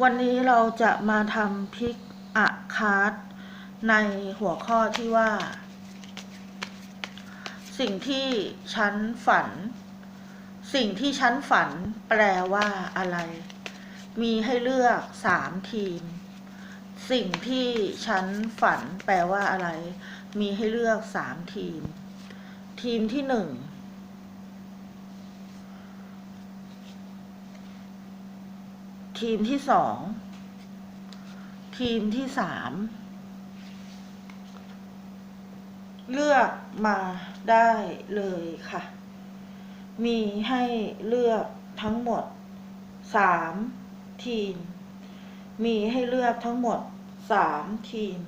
วันนี้เราจะมาทำพิกอะคาร์ดในหัวข้อที่ว่า สิ่งที่ฉันฝัน สิ่งที่ฉันฝันแปลว่าอะไร มีให้เลือกสามทีม สิ่งที่ฉันฝันแปลว่าอะไร มีให้เลือกสามทีม ทีมที่หนึ่ง ทีมที่สอง ทีมที่สาม เลือกมาได้เลยค่ะ มีให้เลือกทั้งหมดสามทีม มีให้เลือกทั้งหมดสามทีม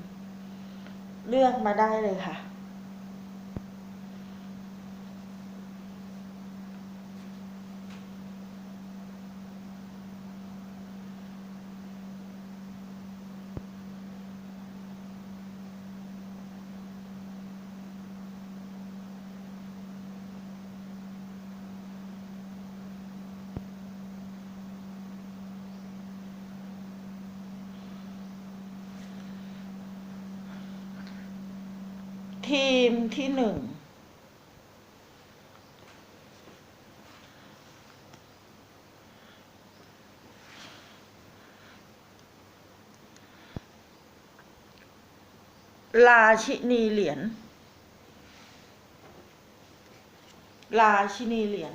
เลือกมาได้เลยค่ะ ที มที่หนึ่ง ราชินีเหรียญราชินีเหรียญ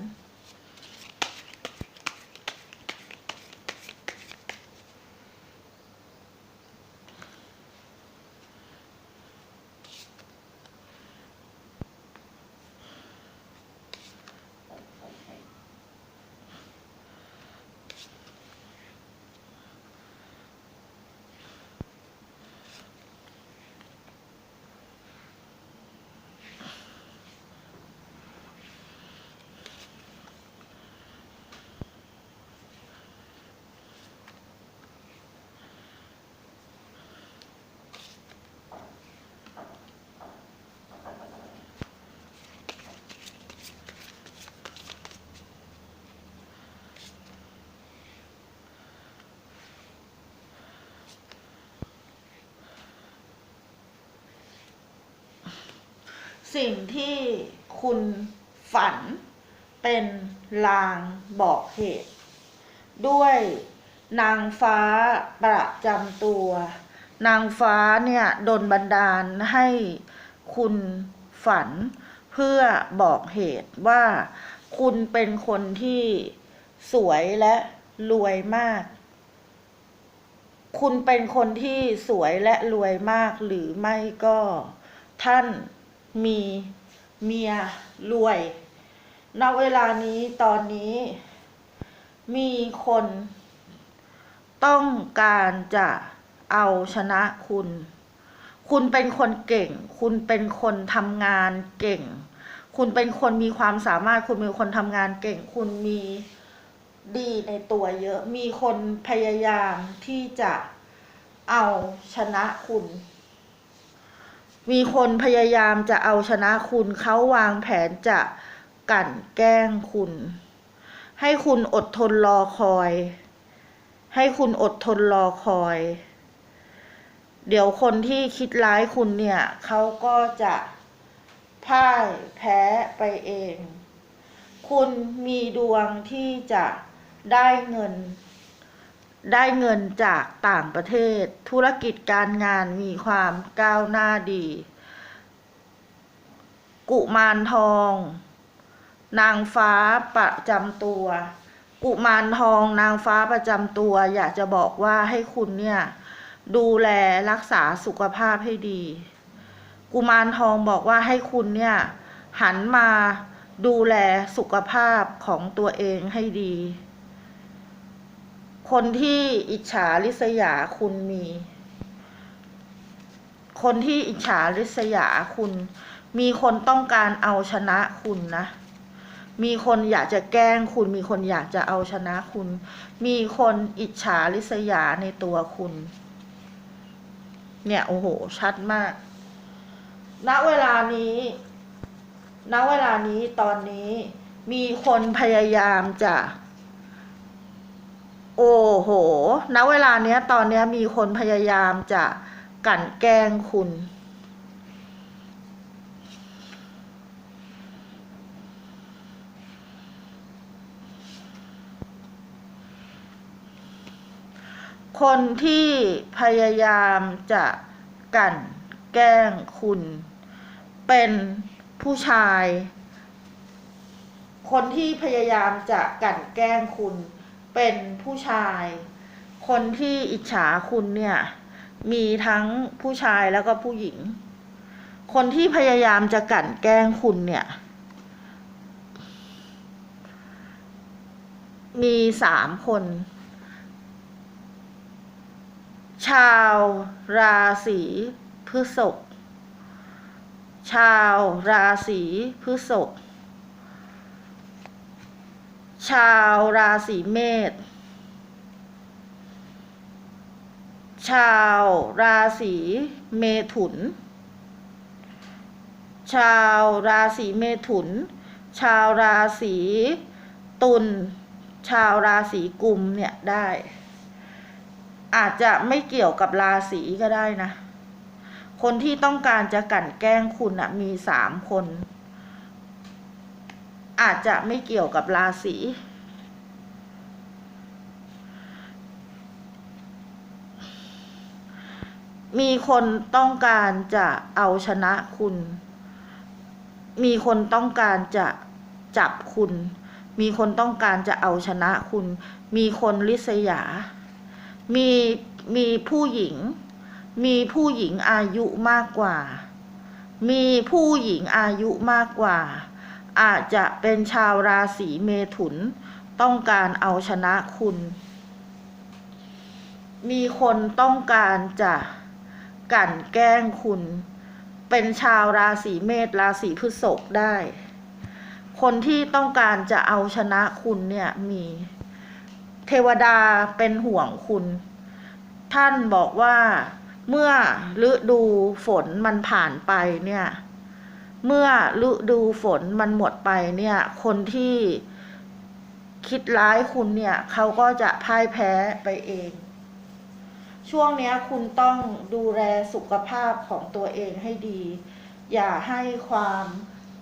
สิ่งที่คุณฝันเป็นลางบอกเหตุ ด้วยนางฟ้าประจำตัว นางฟ้าเนี่ยดนบันดาลให้คุณฝันเพื่อบอกเหตุว่าคุณเป็นคนที่สวยและรวยมาก คุณเป็นคนที่สวยและรวยมากหรือไม่ก็ท่าน มีเมียรวย ณ เวลานี้ตอนนี้ มีคน ต้องการจะเอาชนะคุณ คุณเป็นคนเก่ง คุณเป็นคนทำงานเก่ง คุณเป็นคนมีความสามารถ คุณเป็นคนทำงานเก่ง คุณมีดีในตัวเยอะ มีคนพยายามที่จะเอาชนะคุณ มีคนพยายามจะเอาชนะคุณเขาวางแผนจะกั่นแกล้งคุณ ให้คุณอดทนรอคอย ให้คุณอดทนรอคอย เดี๋ยวคนที่คิดร้ายคุณเนี่ยเขาก็จะพ่ายแพ้ไปเอง คุณมีดวงที่จะได้เงิน ได้เงินจากต่างประเทศ ธุรกิจการงานมีความก้าวหน้าดี กุมารทอง นางฟ้าประจำตัว กุมารทองนางฟ้าประจำตัว อยากจะบอกว่าให้คุณเนี่ย ดูแลรักษาสุขภาพให้ดี กุมารทองบอกว่าให้คุณเนี่ย หันมาดูแลสุขภาพของตัวเองให้ดี คนที่อิจฉาริษยาคุณมี คนที่อิจฉาริษยาคุณ มีคนต้องการเอาชนะคุณนะ มีคนอยากจะแกล้งคุณ มีคนอยากจะเอาชนะคุณ มีคนอิจฉาริษยาในตัวคุณ เนี่ยโอ้โห ชัดมาก ณ เวลานี้ ณ เวลานี้ตอนนี้ มีคนพยายามจะ โอ้โห ณ เวลาเนี้ย ตอนเนี้ยมีคนพยายามจะกลั่นแกล้งคุณ คนที่พยายามจะกลั่นแกล้งคุณ เป็นผู้ชาย คนที่พยายามจะกลั่นแกล้งคุณ เป็นผู้ชาย คนที่อิจฉาคุณเนี่ย มีทั้งผู้ชายแล้วก็ผู้หญิง คนที่พยายามจะกลั่นแกล้งคุณเนี่ย มีสามคน ชาวราศีพฤษภชาวราศีพฤษภ ชาวราศีเมษ ชาวราศีเมถุน ชาวราศีเมถุน ชาวราศีตุล ชาวราศีกุมเนี่ยได้ อาจจะไม่เกี่ยวกับราศีก็ได้นะ คนที่ต้องการจะกั่นแกล้งคุณอะมีสามคน อาจจะไม่เกี่ยวกับราศีมีคนต้องการจะเอาชนะคุณ มีคนต้องการจะจับคุณ มีคนต้องการจะเอาชนะคุณ มีคนลิษยา มีมีผู้หญิง มีผู้หญิงอายุมากกว่า มีผู้หญิงอายุมากกว่า อาจจะเป็นชาวราศีเมถุน ต้องการเอาชนะคุณ มีคนต้องการจะกั่นแกล้งคุณ เป็นชาวราศีเมษราศีพฤษภได้ คนที่ต้องการจะเอาชนะคุณเนี่ยมีเทวดาเป็นห่วงคุณ ท่านบอกว่าเมื่อฤดูฝนมันผ่านไปเนี่ย เมื่อฤดูฝนมันหมดไปเนี่ย คนที่คิดร้ายคุณเนี่ย เขาก็จะพ่ายแพ้ไปเอง ช่วงนี้คุณต้องดูแลสุขภาพของตัวเองให้ดี อย่าให้ความ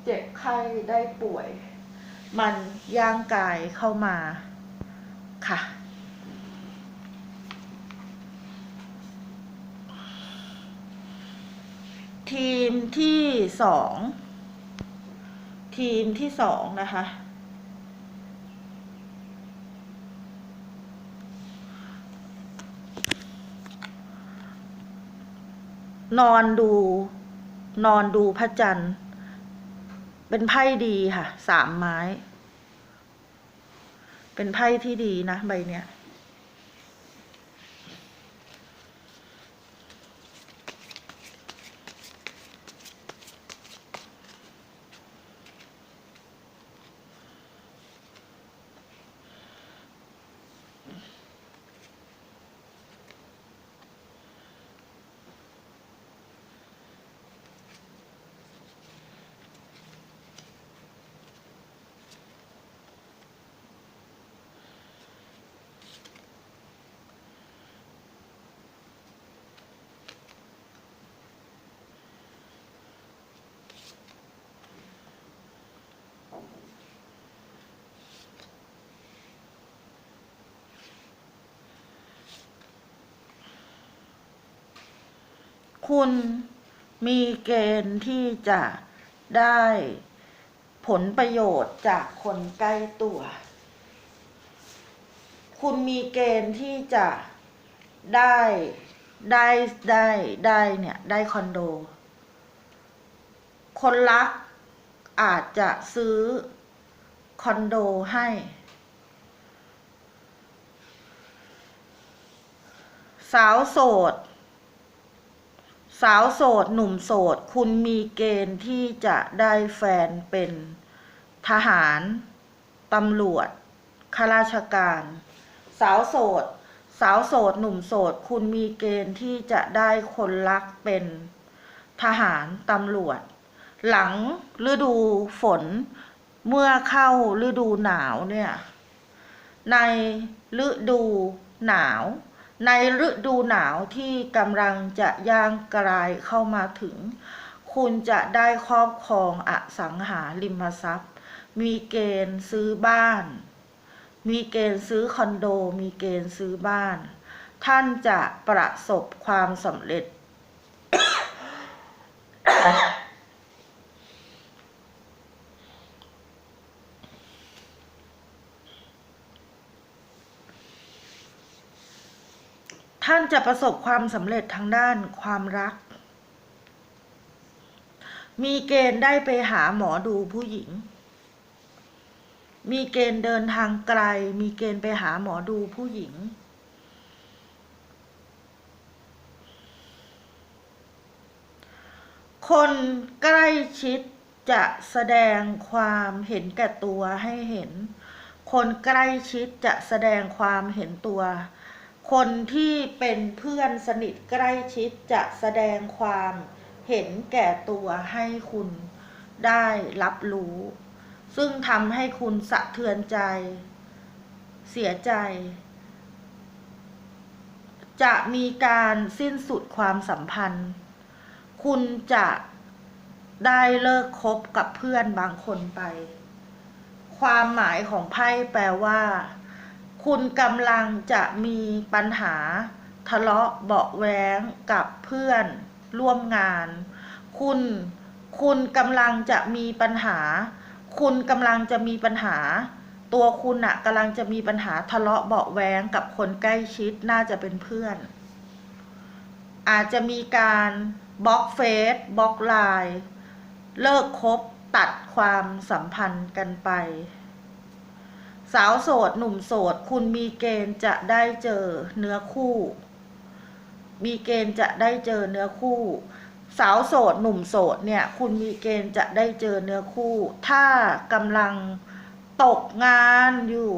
เจ็บไข้ได้ป่วย มันย่างกายเข้ามาค่ะ ทีมที่สองทีมที่สองนะคะ นอนดู นอนดูพระจันทร์ เป็นไพ่ดีค่ะ สามไม้ เป็นไพ่ที่ดีนะ ใบเนี้ย คุณมีเกณฑ์ที่จะได้ผลประโยชน์จากคนใกล้ตัว คุณมีเกณฑ์ที่จะได้ได้ได้ได้เนี่ยได้คอนโด คนรักอาจจะซื้อคอนโดให้ สาวโสด สาวโสด หนุ่มโสด คุณมีเกณฑ์ที่จะได้แฟนเป็นทหาร ตำรวจ ข้าราชการ สาวโสด สาวโสด หนุ่มโสด คุณมีเกณฑ์ที่จะได้คนรักเป็นทหาร ตำรวจ หลังฤดูฝน เมื่อเข้าฤดูหนาวเนี่ย ในฤดูหนาว ในฤดูหนาวที่กำลังจะย่างกลายเข้ามาถึง คุณจะได้ครอบครองอสังหาริมทรัพย์ มีเกณฑ์ซื้อบ้าน มีเกณฑ์ซื้อคอนโด มีเกณฑ์ซื้อบ้าน ท่านจะประสบความสำเร็จ ท่านจะประสบความสำเร็จทางด้านความรัก มีเกณฑ์ได้ไปหาหมอดูผู้หญิง มีเกณฑ์เดินทางไกล มีเกณฑ์ไปหาหมอดูผู้หญิง คนใกล้ชิดจะแสดงความเห็นแก่ตัวให้เห็น คนใกล้ชิดจะแสดงความเห็นตัว คนที่เป็นเพื่อนสนิทใกล้ชิดจะแสดงความเห็นแก่ตัวให้คุณได้รับรู้ ซึ่งทำให้คุณสะเทือนใจ เสียใจ จะมีการสิ้นสุดความสัมพันธ์ คุณจะได้เลิกคบกับเพื่อนบางคนไป ความหมายของไพ่แปลว่า คุณกำลังจะมีปัญหาทะเลาะเบาะแว้งกับเพื่อนร่วมงาน คุณ คุณกำลังจะมีปัญหา คุณกำลังจะมีปัญหา ตัวคุณอะกำลังจะมีปัญหาทะเลาะเบาะแว้งกับคนใกล้ชิดน่าจะเป็นเพื่อน อาจจะมีการบล็อกเฟซบล็อกไลน์เลิกคบตัดความสัมพันธ์กันไป สาวโสด หนุ่มโสด คุณมีเกณฑ์จะได้เจอเนื้อคู่ มีเกณฑ์จะได้เจอเนื้อคู่ สาวโสด หนุ่มโสดเนี่ย คุณมีเกณฑ์จะได้เจอเนื้อคู่ ถ้ากำลังตกงานอยู่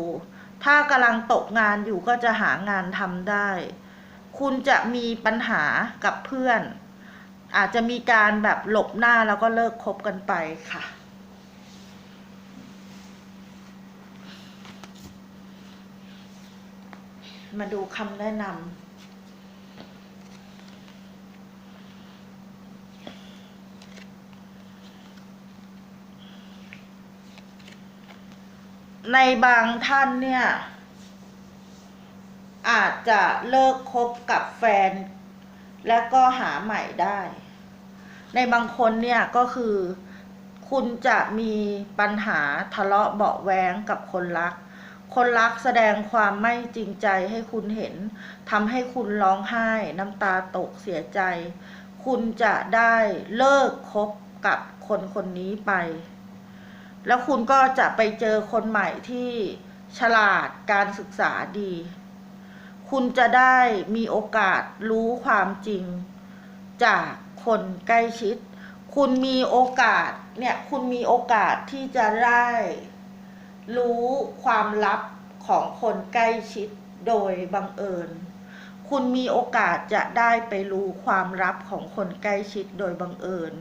ถ้ากำลังตกงานอยู่ก็จะหางานทำได้ คุณจะมีปัญหากับเพื่อน อาจจะมีการแบบหลบหน้าแล้วก็เลิกคบกันไปค่ะ มาดูคำแนะนำในบางท่านเนี่ย อาจจะเลิกคบกับแฟน และก็หาใหม่ได้ ในบางคนเนี่ยก็คือ คุณจะมีปัญหาทะเลาะเบาะแวงกับคนรัก คนรักแสดงความไม่จริงใจให้คุณเห็นทำให้คุณร้องไห้น้ำตาตกเสียใจ คุณจะได้เลิกคบกับคนคนนี้ไป แล้วคุณก็จะไปเจอคนใหม่ที่ฉลาดการศึกษาดี คุณจะได้มีโอกาสรู้ความจริง จากคนใกล้ชิด คุณมีโอกาสเนี่ยคุณมีโอกาสที่จะได้ รู้ความลับของคนใกล้ชิดโดยบังเอิญ คุณมีโอกาสจะได้ไปรู้ความลับของคนใกล้ชิดโดยบังเอิญ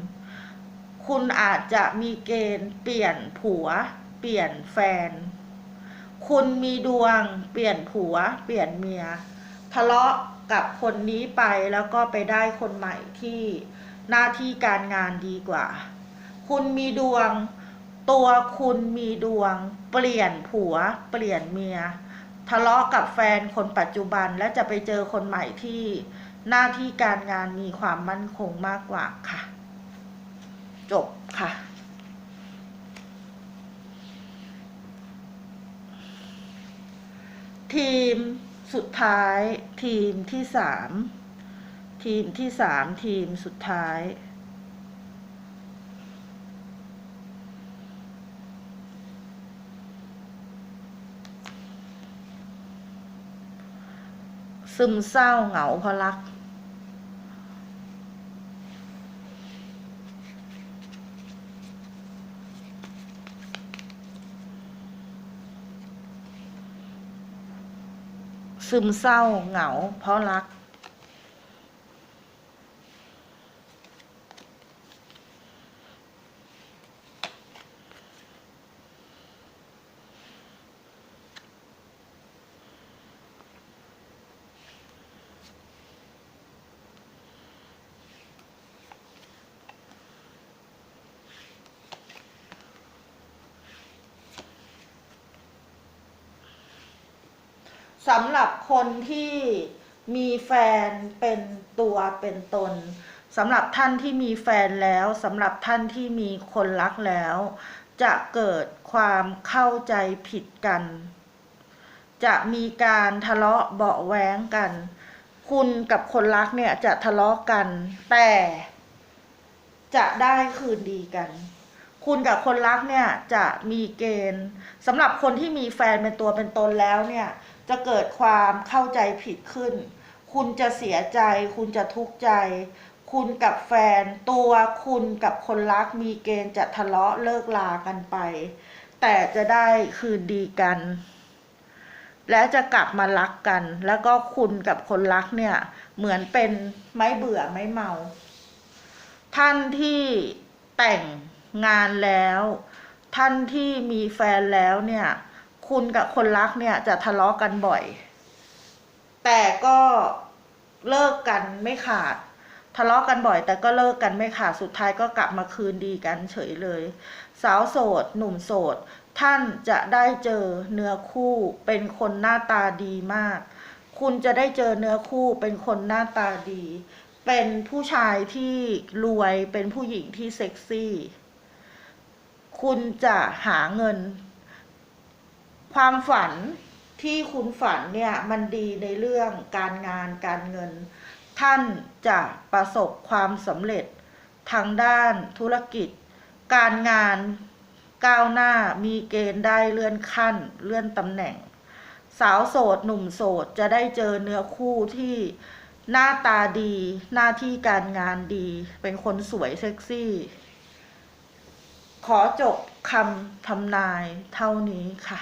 คุณอาจจะมีเกณฑ์เปลี่ยนผัว เปลี่ยนแฟน คุณมีดวง เปลี่ยนผัว เปลี่ยนเมีย ทะเลาะกับคนนี้ไปแล้วก็ไปได้คนใหม่ที่หน้าที่การงานดีกว่า คุณมีดวง ตัวคุณมีดวง เปลี่ยนผัว เปลี่ยนเมีย ทะเลาะกับแฟนคนปัจจุบันและจะไปเจอคนใหม่ที่หน้าที่การงานมีความมั่นคงมากกว่าค่ะ จบค่ะทีมสุดท้ายทีมที่สามทีมที่สามทีมสุดท้าย ซึมเศร้าเหงาเพราะรัก ซึมเศร้าเหงาเพราะรัก สำหรับคนที่มีแฟนเป็นตัวเป็นตนสำหรับท่านที่มีแฟนแล้วสำหรับท่านที่มีคนรักแล้ว จะเกิดความเข้าใจผิดกัน จะมีการทะเลาะเบาะแว้งกัน คุณกับคนรักเนี่ยจะทะเลาะกัน แต่จะได้คืนดีกัน คุณกับคนรักเนี่ยจะมีเกณฑ์สำหรับคนที่มีแฟนเป็นตัวเป็นตนแล้วเนี่ย จะเกิดความเข้าใจผิดขึ้น คุณจะเสียใจ คุณจะทุกข์ใจ คุณกับแฟน ตัวคุณกับคนรักมีเกณฑ์จะทะเลาะเลิกลากันไป แต่จะได้คืนดีกัน และจะกลับมารักกัน แล้วก็คุณกับคนรักเนี่ย เหมือนเป็นไม้เบื่อไม้เมา ท่านที่แต่งงานแล้ว ท่านที่มีแฟนแล้วเนี่ย คุณกับคนรักเนี่ยจะทะเลาะกันบ่อย แต่ก็เลิกกันไม่ขาด ทะเลาะกันบ่อย แต่ก็เลิกกันไม่ขาดสุดท้ายก็กลับมาคืนดีกันเฉยเลย สาวโสด หนุ่มโสด ท่านจะได้เจอเนื้อคู่เป็นคนหน้าตาดีมาก คุณจะได้เจอเนื้อคู่เป็นคนหน้าตาดี เป็นผู้ชายที่รวยเป็นผู้หญิงที่เซ็กซี่ คุณจะหาเงิน ความฝันที่คุณฝันเนี่ยมันดีในเรื่องการงานการเงิน ท่านจะประสบความสำเร็จทางด้านธุรกิจ การงานก้าวหน้ามีเกณฑ์ได้เลื่อนขั้นเลื่อนตำแหน่ง สาวโสดหนุ่มโสดจะได้เจอเนื้อคู่ที่หน้าตาดี หน้าที่การงานดี เป็นคนสวยเซ็กซี่ ขอจบคำทำนายเท่านี้ค่ะ